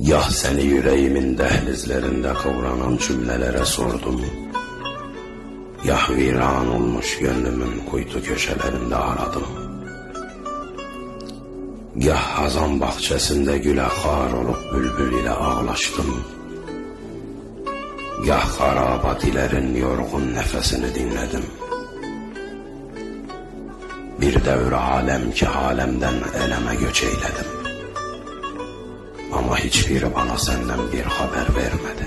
Yah seni yüreğimin dehlizlerinde kıvranan cümlelere sordum. Yah viran olmuş gönlümün kuytu köşelerinde aradım. Gah hazan bahçesinde güle har olup bülbül ile ağlaştım. Gah harabatilerin yorgun nefesini dinledim. Bir devre alem ki alemden eleme göç eyledim. Ama hiçbiri bana senden bir haber vermedi.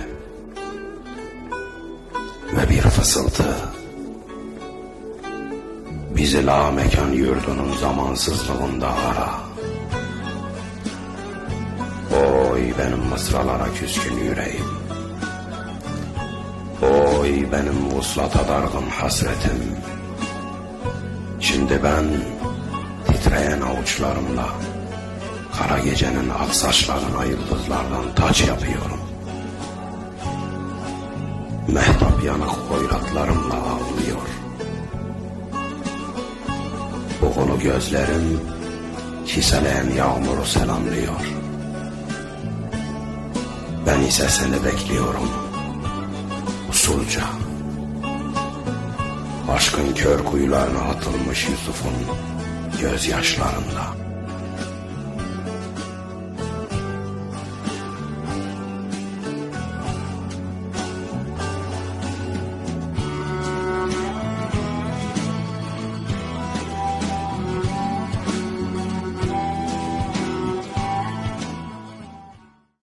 Ve bir fısıltı bizi la mekan yurdunun zamansızlığında ara. Oy benim mısralara küskün yüreğim. Oy benim vuslata dargın hasretim. Şimdi ben titreyen avuçlarımla kara gecenin ak saçlarına yıldızlardan taç yapıyorum. Mehtap yanık hoyratlarımla ağlıyor. Buğulu gözlerim çiseleyen yağmuru selamlıyor. Ben ise seni bekliyorum usulca. Aşkın kör kuyularına atılmış Yusuf'un gözyaşlarında.